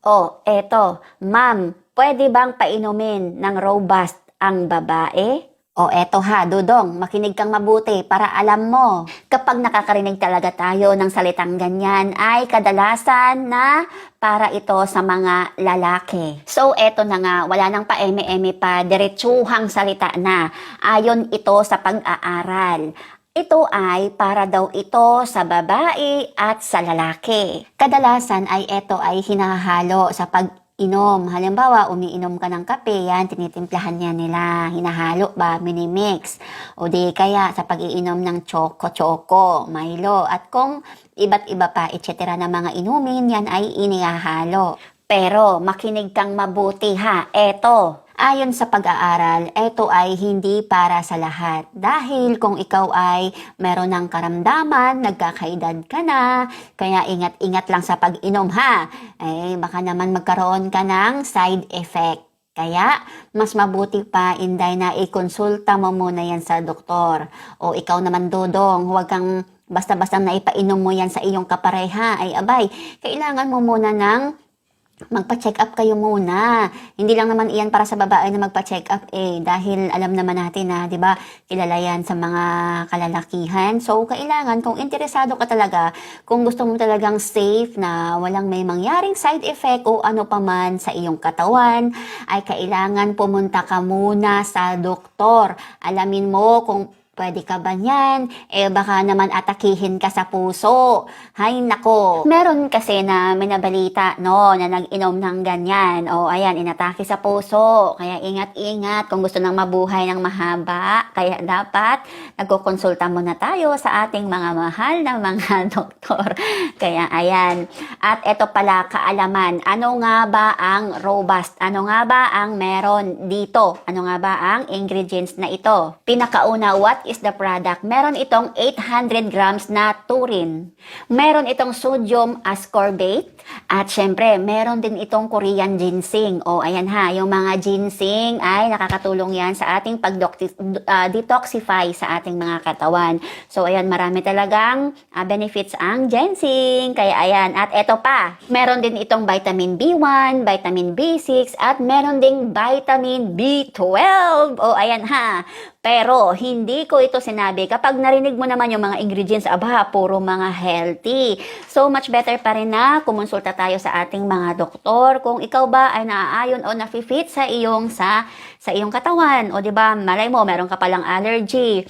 Oh, eto, ma'am, pwede bang painumin ng robust ang babae? O eto ha, Dudong, makinig kang mabuti para alam mo. Kapag nakakarinig talaga tayo ng salitang ganyan ay kadalasan na para ito sa mga lalaki. So eto na nga, wala nang pa-eme-eme pa, diretsuhang salita na. Ayon ito sa pag-aaral. Ito ay para daw ito sa babae at sa lalaki. Kadalasan ay ito ay hinahalo sa pag-inom. Halimbawa, umiinom ka ng kape, yan, tinitimplahan niya nila. Hinahalo ba, minimix. O di kaya sa pag-iinom ng choco-choco, Milo. At kung iba't iba pa, etc. na mga inumin, yan ay inihahalo. Pero makinig kang mabuti ha. Eto, Ayon sa pag-aaral, ito ay hindi para sa lahat. Dahil kung ikaw ay meron ng karamdaman, nagkakaedad ka na, kaya ingat-ingat lang sa pag-inom ha. Eh, baka naman magkaroon ka ng side effect. Kaya, mas mabuti pa, Inday, na ikonsulta mo muna yan sa doktor. O ikaw naman, Dodong, huwag kang basta-basta na ipainom mo yan sa iyong kapareha. Ay, abay, kailangan mo muna ng magpa-check up kayo muna. Hindi lang naman iyan para sa babae na magpa-check up eh dahil alam naman natin na 'di ba kilala yan sa mga kalalakihan. So kailangan kung interesado ka talaga, kung gusto mo talagang safe na walang may mangyaring side effect o ano pa man sa iyong katawan, ay kailangan pumunta ka muna sa doktor. Alamin mo kung Pwede ka ba niyan? Eh baka naman atakihin ka sa puso. Hay nako. Meron kasi na minabalita no na nag-inom ng ganyan. O ayan, inatake sa puso. Kaya ingat-ingat kung gusto nang mabuhay ng mahaba. Kaya dapat nagkukonsulta muna tayo sa ating mga mahal na mga doktor. Kaya ayan. At ito pala kaalaman. Ano nga ba ang robust? Ano nga ba ang meron dito? Ano nga ba ang ingredients na ito? Pinakauna, what is the product? Meron itong 800 grams na turin. Meron itong sodium ascorbate. At syempre, meron din itong Korean ginseng. O ayan ha, yung mga ginseng ay nakakatulong yan sa ating pag-detoxify sa ating mga katawan. So ayan, marami talagang ah, benefits ang ginseng. Kaya ayan, at eto pa, meron din itong vitamin B1, vitamin B6, at meron ding vitamin B12. O ayan ha, pero hindi ko ito sinabi kapag narinig mo naman yung mga ingredients, aba, puro mga healthy. So much better pa rin na kumonsulta tayo sa ating mga doktor kung ikaw ba ay naaayon o nafi-fit sa iyong sa sa iyong katawan. O di ba, malay mo meron ka palang allergy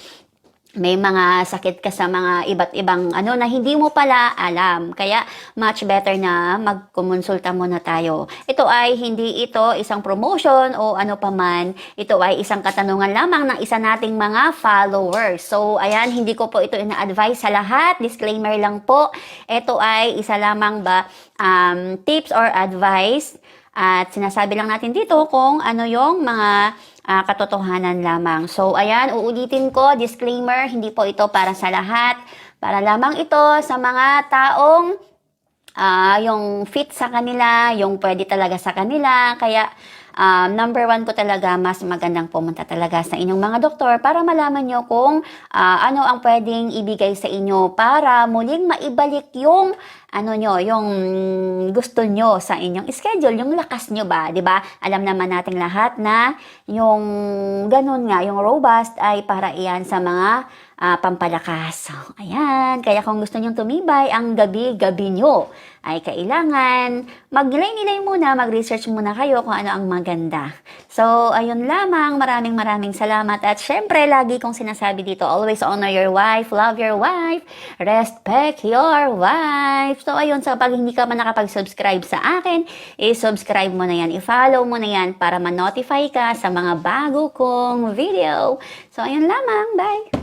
may mga sakit ka sa mga iba't ibang ano na hindi mo pala alam. Kaya much better na magkumonsulta muna tayo. Ito ay hindi ito isang promotion o ano paman. Ito ay isang katanungan lamang ng isa nating mga followers. So ayan, hindi ko po ito ina-advise sa lahat. Disclaimer lang po. Ito ay isa lamang ba um, tips or advice at sinasabi lang natin dito kung ano yung mga ah, katotohanan lamang. So, ayan, uulitin ko, disclaimer, hindi po ito para sa lahat. Para lamang ito sa mga taong ah, yung fit sa kanila, yung pwede talaga sa kanila. Kaya, um, number one po talaga, mas magandang pumunta talaga sa inyong mga doktor para malaman nyo kung ah, ano ang pwedeng ibigay sa inyo para muling maibalik yung ano nyo, yung gusto nyo sa inyong schedule, yung lakas nyo ba, di ba? Alam naman nating lahat na yung ganun nga, yung robust ay para iyan sa mga ah, pampalakas. So, ayan, kaya kung gusto nyong tumibay, ang gabi-gabi nyo ay kailangan magnilay-nilay muna, mag-research muna kayo kung ano ang maganda. So, ayun lamang, maraming maraming salamat. At syempre, lagi kong sinasabi dito, always honor your wife, love your wife, respect your wife. So, ayun, so pag hindi ka man nakapag-subscribe sa akin, i-subscribe mo na yan, i-follow mo na yan para ma-notify ka sa mga bago kong video. So, ayun lamang, bye!